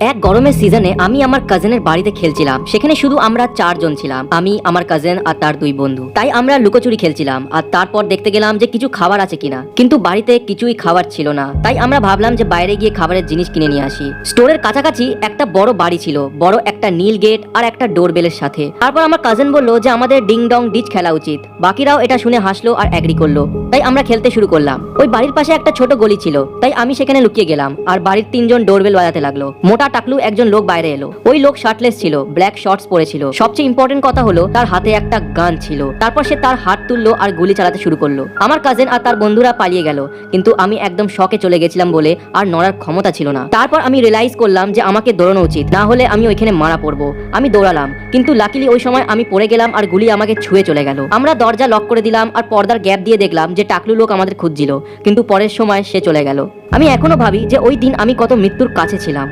এক গরমের সিজনে আমি আমার কাজিনের বাড়িতে খেলছিলাম। সেখানে শুধু আমরা চারজন ছিলাম। আমি, আমার কাজিন আর তার দুই বন্ধু। তাই আমরা লুকোচুরি খেলছিলাম আর তারপর দেখতে গেলাম যে কিছু খাবার আছে কিনা। কিন্তু বাড়িতে কিছুই খাবার ছিল না। তাই আমরা ভাবলাম যে বাইরে গিয়ে খাবারের জিনিস কিনে নিয়ে আসি। স্টোরের কাছাকাছি একটা বড় বাড়ি ছিল। বড় একটা নীল গেট আর একটা ডোরবেলের সাথে। তারপর আমার কাজিন বলল যে আমাদের ডিং ডং ডিচ খেলা উচিত। বাকিরাও এটা শুনে হাসলো আর অ্যাগ্রি করল। তাই আমরা খেলতে শুরু করলাম। ওই বাড়ির পাশে একটা ছোট গলি ছিল। তাই আমি সেখানে লুকিয়ে গেলাম আর বাড়ির তিনজন ডোরবেল বাজাতে লাগল। মোটা টাকলু একজন লোক বাইরে এলো। ওই লোক শার্টলেস ছিল, ব্ল্যাক শর্টস পরেছিল। সবচেয়ে ইম্পর্টেন্ট কথা হলো, তার হাতে একটা গান ছিল। তারপর সে তার হাত তুললো আর গুলি চালাতে শুরু করল। আমার কাজিন আর তার বন্ধুরা পালিয়ে গেল, কিন্তু আমি একদম শকে চলে গেছিলাম বলে আর নড়ার ক্ষমতা ছিল না। তারপর আমি রিয়েলাইজ করলাম যে আমাকে দৌড়ানো উচিত, না হলে আমি ওইখানে মারা পড়ব। আমি দৌড়ালাম, কিন্তু লাকিলি ওই সময় আমি পড়ে গেলাম আর গুলি আমাকে ছুঁয়ে চলে গেল। আমরা দরজা লক করে দিলাম আর পর্দার গ্যাপ দিয়ে দেখলাম যে টাকলু লোক আমাদের খুঁজছিল, কিন্তু পরের সময় সে চলে গেল। আমি এখনও ভাবি যে ওই দিন আমি কত মৃত্যুর কাছে ছিলাম।